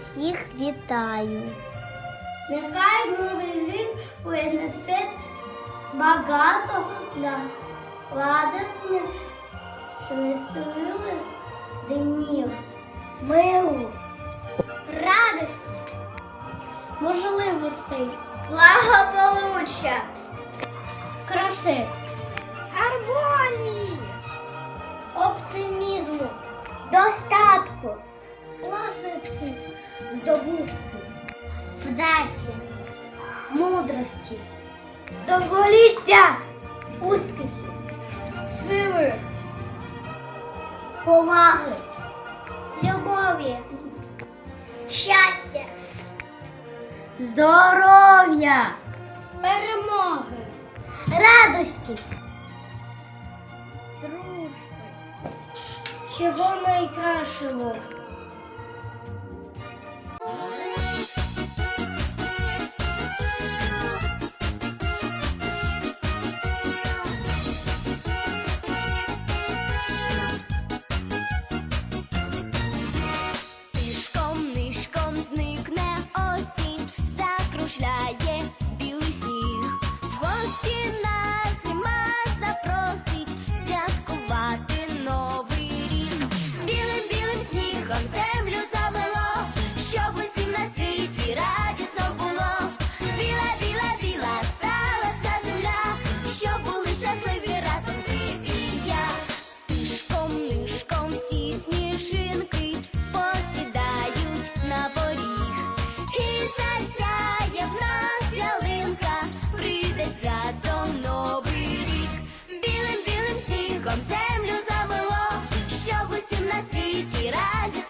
всіх вітаю. Нехай новий рік принесе багато на радісних, щасливих днів, миру, радості, можливостей, благополуччя, краси, гармонії, оптимізму, достатку, вдачі, мудрості, довголіття, успіхів, сили, поваги, любові, щастя, здоров'я, перемоги, радості, дружби, всього найкращого. Концем люза. me tirar de